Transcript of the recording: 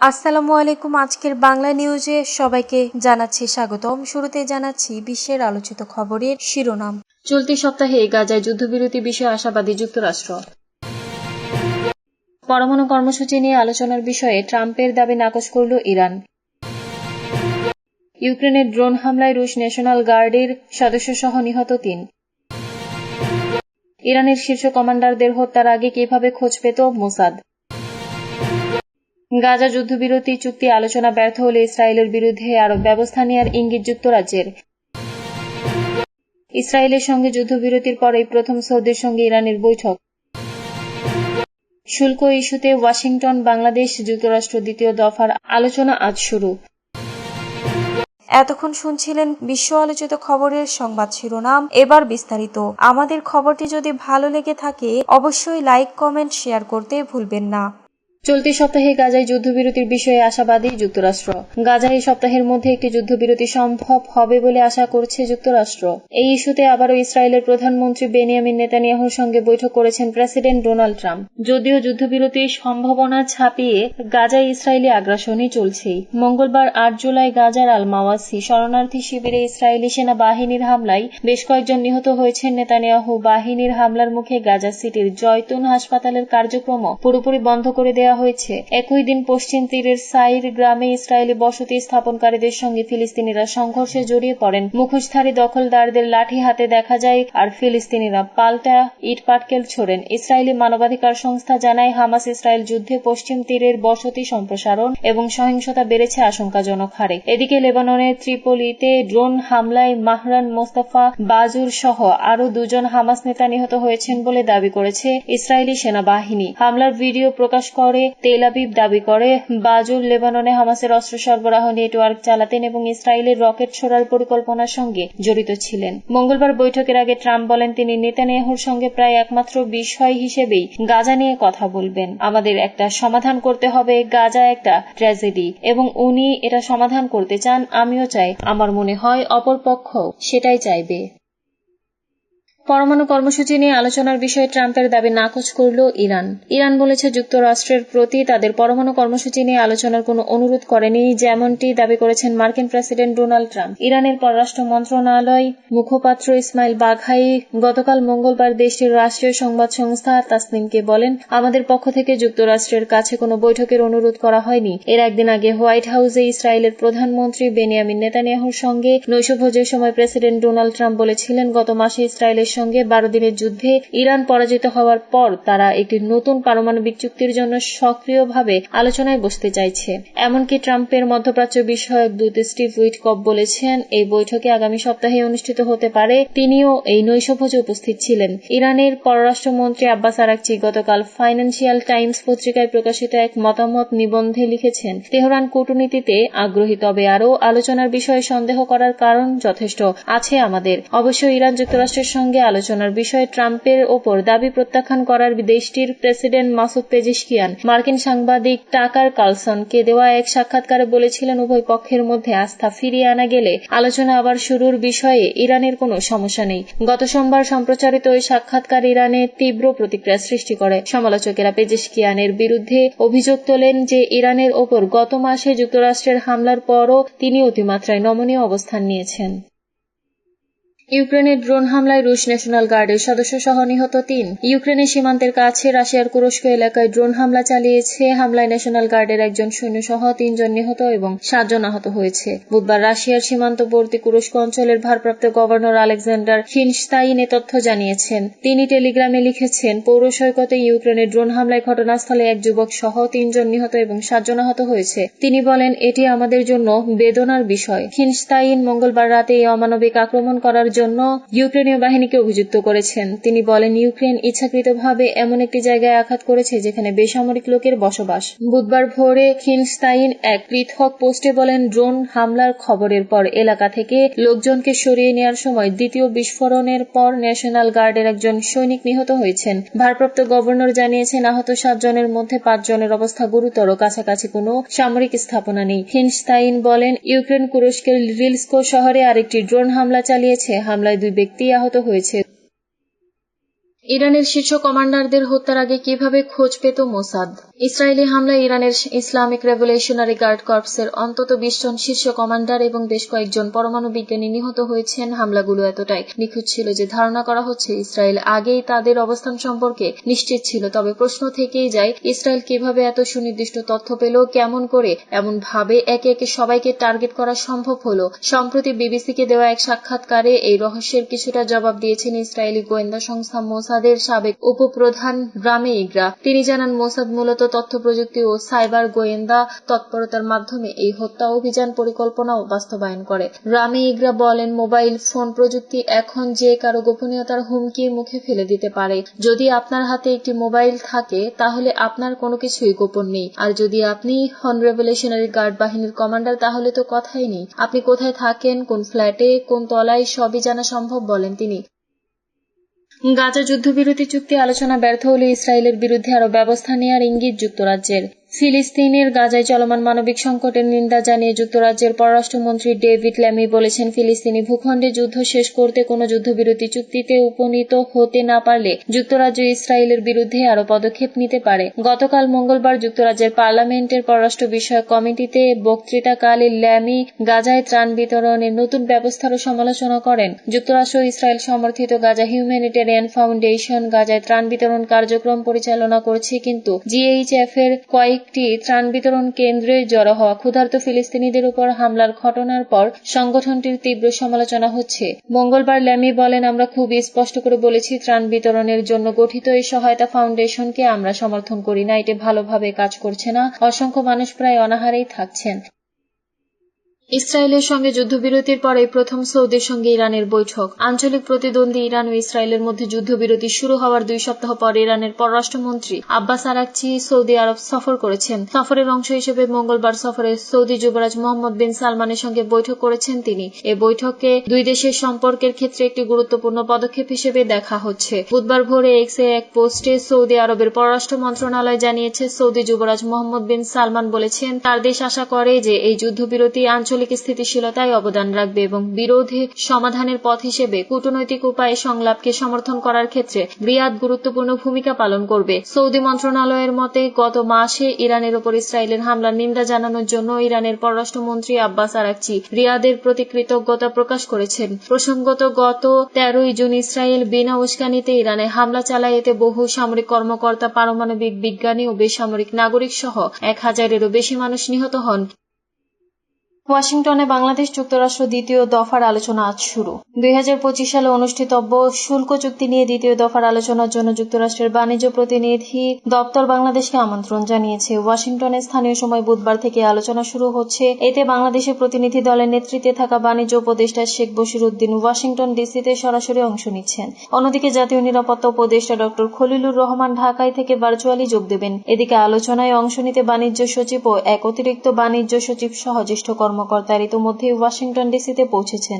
আসসালামু আলাইকুম। আজকের বাংলা নিউজে সবাইকে জানাচ্ছি স্বাগতম শুরুতে জানাচ্ছি বিশ্বের আলোচিত খবরের শিরোনাম। চলতি সপ্তাহে গাজায় যুদ্ধবিরতি বিষয়ে আশাবাদী যুক্তরাষ্ট্র। পরমাণু কর্মসূচি নিয়ে আলোচনার বিষয়ে ট্রাম্পের দাবি নাকচ করল ইরান। ইউক্রেনের ড্রোন হামলায় রুশ ন্যাশনাল গার্ডের সদস্যসহ নিহত তিন। ইরানের শীর্ষ কমান্ডারদের হত্যার আগে কীভাবে খোঁজ পেত মোসাদ? গাজা যুদ্ধবিরতি চুক্তি আলোচনা ব্যর্থ হলে ইসরায়েলের বিরুদ্ধে আরও ব্যবস্থা নেওয়ার ইঙ্গিত যুক্তরাজ্যের। ইসরায়েলের সঙ্গে যুদ্ধবিরতির পরেই প্রথম সৌদির সঙ্গে ইরানের বৈঠক। শুল্ক ইস্যুতে ওয়াশিংটন, বাংলাদেশ, যুক্তরাষ্ট্র দ্বিতীয় দফার আলোচনা আজ শুরু। এতক্ষণ শুনছিলেন বিশ্ব আলোচিত খবরের সংবাদ শিরোনাম। এবার বিস্তারিত। আমাদের খবরটি যদি ভালো লেগে থাকে, অবশ্যই লাইক, কমেন্ট, শেয়ার করতে ভুলবেন না। চলতি সপ্তাহে গাজায় যুদ্ধবিরতির বিষয়ে আশাবাদী যুক্তরাষ্ট্র। গাজায় এই সপ্তাহের মধ্যে একটি যুদ্ধবিরতি সম্ভব হবে বলে আশা করছে যুক্তরাষ্ট্র। এই ইস্যুতে আবারও ইসরায়েলের প্রধানমন্ত্রী বেনিয়ামিন নেতানিয়াহুর সঙ্গে বৈঠক করেছেন প্রেসিডেন্ট ডোনাল্ড ট্রাম্প। যদিও যুদ্ধবিরতির সম্ভাবনা ছাপিয়ে গাজায় ইসরায়েলি আগ্রাসনই চলছেই মঙ্গলবার আট জুলাই গাজার আল মাওয়াসি শরণার্থী শিবিরে ইসরায়েলি সেনা বাহিনীর হামলায় বেশ কয়েকজন নিহত হয়েছেন নেতানিয়াহু। বাহিনীর হামলার মুখে গাজা সিটির জয়তুন হাসপাতালের কার্যক্রম পুরোপুরি বন্ধ করে দেওয়া হয়েছে। একই দিন পশ্চিম তীরের সাইর গ্রামে ইসরায়েলি বসতি স্থাপনকারীদের সঙ্গে ফিলিস্তিনিরা সংঘর্ষে জড়িয়ে পড়েন। মুখোশধারী দখলদারদের লাঠি হাতে দেখা যায় আর ফিলিস্তিনিরা পাল্টা ইট পাটকেল ছোড়েন। ইসরায়েলি মানবাধিকার সংস্থা জানায়, হামাস ইসরায়েল যুদ্ধে পশ্চিম তীরের বসতি সম্প্রসারণ এবং সহিংসতা বেড়েছে আশঙ্কাজনক হারে। এদিকে লেবাননের ত্রিপোলিতে ড্রোন হামলায় মাহরান মোস্তাফা বাজুর সহ আরও দুজন হামাস নেতা নিহত হয়েছেন বলে দাবি করেছে ইসরায়েলি সেনাবাহিনী। হামলার ভিডিও প্রকাশ করে তেল আবিব দাবি করে বাজুর লেবাননে হামাসের অস্ত্র সরবরাহ নেটওয়ার্ক চালাতেন এবং ইসরায়েলের রকেট ছোড়ার পরিকল্পনার সঙ্গে জড়িত ছিলেন। মঙ্গলবার বৈঠকের আগে ট্রাম্প বলেন, তিনি নেতানিয়াহুর সঙ্গে প্রায় একমাত্র বিষয় হিসেবেই গাজা নিয়ে কথা বলবেন। আমাদের একটা সমাধান করতে হবে, গাজা একটা ট্র্যাজেডি। এবং উনি এটা সমাধান করতে চান, আমিও চাই। আমার মনে হয় অপরপক্ষ সেটাই চাইবে। পরমাণু কর্মসূচি নিয়ে আলোচনার বিষয়ে ট্রাম্পের দাবি নাকচ করল ইরান। ইরান বলেছে যুক্তরাষ্ট্রের প্রতি তাদের পরমাণু কর্মসূচি নিয়ে আলোচনার কোনো অনুরোধ করেনি, যেমনটি দাবি করেছেন মার্কিন প্রেসিডেন্ট ডোনাল্ড ট্রাম্প। ইরানের পররাষ্ট্র মন্ত্রণালয় মুখপাত্র ইসমাইল বাঘাই গতকাল মঙ্গলবার দেশটির রাষ্ট্রীয় সংবাদ সংস্থা তাসনিমকে বলেন, আমাদের পক্ষ থেকে যুক্তরাষ্ট্রের কাছে কোনো বৈঠকের অনুরোধ করা হয়নি। এর একদিন আগে হোয়াইট হাউসে ইসরায়েলের প্রধানমন্ত্রী বেনিয়ামিন নেতানিয়াহুর সঙ্গে নৈশভোজের সময় প্রেসিডেন্ট ডোনাল্ড ট্রাম্প বলেছিলেন, গত মাসে ইসরায়েলের সঙ্গে বারো দিনের যুদ্ধে ইরান পরাজিত হওয়ার পর তারা একটি নতুন পারমাণবিক চুক্তির জন্য সক্রিয়ভাবে আলোচনায় বসতে চাইছে। এমনকি ট্রাম্পের মধ্যপ্রাচ্য বিষয়ক দূত স্টিভ উইটকপ বলেছেন, এই বৈঠকে আগামী সপ্তাহে অনুষ্ঠিত হতে পারে। তিনিও এই নৈশভোজে উপস্থিত ছিলেন। ইরানের পররাষ্ট্রমন্ত্রী আব্বাস আরাকচি গতকাল ফাইন্যান্সিয়াল টাইমস পত্রিকায় প্রকাশিত এক মতামত নিবন্ধে লিখেছেন, তেহরান কূটনীতিতে আগ্রহী, তবে আরও আলোচনার বিষয়ে সন্দেহ করার কারণ যথেষ্ট আছে আমাদের। অবশ্য ইরান যুক্তরাষ্ট্রের সঙ্গে আলোচনার বিষয়ে ট্রাম্পের ওপর দাবি প্রত্যাখ্যান করার দেশটির প্রেসিডেন্ট মাসুদ পেজিশকিয়ান। মার্কিন সাংবাদিক টাকার কালসনকে দেওয়া এক সাক্ষাৎকারে বলেছিলেন, উভয় পক্ষের মধ্যে আস্থা ফিরিয়ে আনা গেলে আলোচনা আবার শুরুর বিষয়ে ইরানের কোনো সমস্যা নেই। গত সোমবার সম্প্রচারিত ওই সাক্ষাৎকার ইরানে তীব্র প্রতিক্রিয়া সৃষ্টি করে। সমালোচকেরা পেজিশকিয়ানের বিরুদ্ধে অভিযোগ তোলেন যে, ইরানের ওপর গত মাসে যুক্তরাষ্ট্রের হামলার পরও তিনি অতিমাত্রায় নমনীয় অবস্থান নিয়েছেন। ইউক্রেনের ড্রোন হামলায় রুশ ন্যাশনাল গার্ডের সদস্য সহ নিহত তিন। ইউক্রেনের সীমান্তের কাছে রাশিয়ার কুরস্ক এলাকায় ড্রোন হামলা চালিয়েছে। হামলায় ন্যাশনাল গার্ডের একজন সৈন্য সহ তিনজন নিহত এবং সাতজন আহত হয়েছে। বুধবার রাশিয়ার সীমান্তবর্তী কুরস্ক অঞ্চলের ভারপ্রাপ্ত গভর্নর আলেকজান্ডার ফিনস্তাইন এ তথ্য জানিয়েছেন। তিনি টেলিগ্রামে লিখেছেন, পৌর সৈকতে ইউক্রেনের ড্রোন হামলায় ঘটনাস্থলে এক যুবক সহ তিনজন নিহত এবং সাতজন আহত হয়েছে। তিনি বলেন, এটি আমাদের জন্য বেদনার বিষয়। ফিনস্তাইন মঙ্গলবার রাতে এই অমানবিক আক্রমণ করার জন্য ইউক্রেনীয় বাহিনীকে অভিযুক্ত করেছেন। তিনি বলেন, ইউক্রেন ইচ্ছাকৃতভাবে এমন একটি জায়গায় আঘাত করেছে যেখানে বেসামরিক লোকের বসবাস। বুধবার ভোরে খিনস্তাইন এক পৃথক পোস্টে বলেন, ড্রোন হামলার খবরের পর এলাকা থেকে লোকজনকে সরিয়ে নেওয়ার সময় দ্বিতীয় বিস্ফোরণের পর ন্যাশনাল গার্ডের একজন সৈনিক নিহত হয়েছেন। ভারপ্রাপ্ত গভর্নর জানিয়েছেন, আহত সাতজনের মধ্যে পাঁচজনের অবস্থা গুরুতর, কাছাকাছি কোনো সামরিক স্থাপনা নেই। হিনস্তাইন বলেন, ইউক্রেন কুরস্কের রিলস্কো শহরে আরেকটি ড্রোন হামলা চালিয়েছে। হামলায় দুই ব্যক্তি আহত হয়েছে। ইরানের শীর্ষ কমান্ডারদের হত্যার আগে কীভাবে খোঁজ পেত মোসাদ? ইসরায়েলি হামলায় ইরানের ইসলামিক রেভলিউশনারি গার্ড কর্পসের অন্তত বিশ জন শীর্ষ কমান্ডার এবং বেশ কয়েকজন পরমাণু বিজ্ঞানী নিহত হয়েছেন। হামলাগুলো এতটাই নিখুঁত ছিল যে ধারণা করা হচ্ছে ইসরায়েল আগেই তাদের অবস্থান সম্পর্কে নিশ্চিত ছিল। তবে প্রশ্ন থেকেই যায়, ইসরায়েল কীভাবে এত সুনির্দিষ্ট তথ্য পেল, কেমন করে এমন ভাবে একে একে সবাইকে টার্গেট করা সম্ভব হলো? সম্প্রতি বিবিসিকে দেওয়া এক সাক্ষাৎকারে এই রহস্যের কিছুটা জবাব দিয়েছেন ইসরায়েলি গোয়েন্দা সংস্থা মোসাদের সাবেক উপপ্রধান রামে ইগরা। তিনি জানান, মোসাদ মূলত তথ্য প্রযুক্তি ও সাইবার গোয়েন্দা তৎপরতার মাধ্যমে এই হত্যা অভিযান পরিকল্পনা বাস্তবায়ন করে। রামে ইগরা বলেন, মোবাইল ফোন প্রযুক্তি এখন যে কারও গোপনীয়তার হুমকির মুখে ফেলে দিতে পারে। যদি আপনার হাতে একটি মোবাইল থাকে, তাহলে আপনার কোনো কিছুই গোপন নেই। আর যদি আপনি হন রেভলিউশনারি গার্ড বাহিনীর কমান্ডার, তাহলে তো কথাই নেই। আপনি কোথায় থাকেন, কোন ফ্ল্যাটে, কোন তলায়, সবই জানা সম্ভব বলেন তিনি। গাজা যুদ্ধবিরতি চুক্তি আলোচনা ব্যর্থ হলে ইসরায়েলের বিরুদ্ধে আরও ব্যবস্থা নেওয়ার ইঙ্গিত যুক্তরাজ্যের। ফিলিস্তিনের গাজায় চলমান মানবিক সংকটের নিন্দা জানিয়ে যুক্তরাজ্যের পররাষ্ট্রমন্ত্রী ডেভিড ল্যামি বলেছেন, ফিলিস্তিনি ভূখণ্ডে যুদ্ধ শেষ করতে কোনো যুদ্ধবিরতি চুক্তিতে উপনীত হতে না পারলে যুক্তরাজ্য ইসরায়েলের বিরুদ্ধে আরও পদক্ষেপ নিতে পারে। গতকাল মঙ্গলবার যুক্তরাজ্যের পার্লামেন্টের পররাষ্ট্র বিষয়ক কমিটিতে বক্তৃতাকালে ল্যামি গাজায় ত্রাণ বিতরণের নতুন ব্যবস্থারও সমালোচনা করেন। যুক্তরাষ্ট্র ইসরায়েল সমর্থিত গাজা হিউম্যানিটেরিয়ান ফাউন্ডেশন গাজায় ত্রাণ বিতরণ কার্যক্রম পরিচালনা করছে, কিন্তু জিএইচএফ এর কয়েকটি ত্রাণ বিতরণ কেন্দ্রে জড়ো হওয়া ক্ষুধার্ত ফিলিস্তিনিদের উপর হামলার ঘটনার পর সংগঠনটির তীব্র সমালোচনা হচ্ছে। মঙ্গলবার ল্যামি বলেন, আমরা খুব স্পষ্ট করে বলেছি, ত্রাণ বিতরণের জন্য গঠিত এই সহায়তা ফাউন্ডেশনকে আমরা সমর্থন করি না। এটি ভালোভাবে কাজ করছে না। অসংখ্য মানুষ প্রায় অনাহারেই থাকছেন। ইসরায়েলের সঙ্গে যুদ্ধবিরতির পরে প্রথম সৌদির সঙ্গে ইরানের বৈঠক। আঞ্চলিক প্রতিদ্বন্দ্বী ইরান ও ইসরায়েলের মধ্যে যুদ্ধবিরতি শুরু হওয়ার দুই সপ্তাহ পর ইরানের পররাষ্ট্রমন্ত্রী আব্বাস আরাকচি সৌদি আরব সফর করেছেন। সফরের অংশ হিসেবে মঙ্গলবার সফরে সৌদি যুবরাজ মোহাম্মদ বিন সালমানের সঙ্গে বৈঠক করেছেন তিনি। এ বৈঠকে দুই দেশের সম্পর্কের ক্ষেত্রে একটি গুরুত্বপূর্ণ পদক্ষেপ হিসেবে দেখা হচ্ছে। বুধবার ভোরে এক্সে এক পোস্টে সৌদি আরবের পররাষ্ট্র মন্ত্রণালয় জানিয়েছে, সৌদি যুবরাজ মোহাম্মদ বিন সালমান বলেছেন, তার দেশ আশা করে যে এই যুদ্ধবিরতি আঞ্চলিক আঞ্চলিক স্থিতিশীলতায় অবদান রাখবে এবং বিরোধী সমাধানের পথ হিসেবে কূটনৈতিক উপায়ে সংলাপকে সমর্থন করার ক্ষেত্রে রিয়াদ গুরুত্বপূর্ণ ভূমিকা পালন করবে। সৌদি মন্ত্রণালয়ের মতে, গত মাসে ইরানের ওপর ইসরায়েলের হামলার নিন্দা জানানোর জন্য ইরানের পররাষ্ট্রমন্ত্রী আব্বাস আরাকচি রিয়াদের প্রতি কৃতজ্ঞতা প্রকাশ করেছেন। প্রসঙ্গত, গত তেরোই জুন ইসরায়েল বিনা উস্কানিতে ইরানে হামলা চালায়, এতে বহু সামরিক কর্মকর্তা, পারমাণবিক বিজ্ঞানী ও বেসামরিক নাগরিক সহ এক হাজারেরও বেশি মানুষ নিহত হন। ওয়াশিংটনে বাংলাদেশ যুক্তরাষ্ট্র দ্বিতীয় দফার আলোচনা আজ শুরু। দুই হাজার পঁচিশ সালে অনুষ্ঠিতব্য শুল্ক চুক্তি নিয়ে দ্বিতীয় দফার আলোচনার জন্য যুক্তরাষ্ট্রের বাণিজ্য প্রতিনিধি দপ্তর বাংলাদেশকে আমন্ত্রণ জানিয়েছে। ওয়াশিংটনে স্থানীয় সময় বুধবার থেকে আলোচনা শুরু হচ্ছে। এতে বাংলাদেশের প্রতিনিধি দলের নেতৃত্বে থাকা বাণিজ্য উপদেষ্টা শেখ বশির উদ্দিন ওয়াশিংটন ডিসিতে সরাসরি অংশ নিচ্ছেন। অন্যদিকে জাতীয় নিরাপত্তা উপদেষ্টা ডক্টর খলিলুর রহমান ঢাকায় থেকে ভার্চুয়ালি যোগ দেবেন। এদিকে আলোচনায় অংশ নিতে বাণিজ্য সচিব ও এক অতিরিক্ত বাণিজ্য সচিব সহ জ্যেষ্ঠ কর্মকর্তারা ইতোমধ্যেই ওয়াশিংটন ডিসিতে পৌঁছেছেন।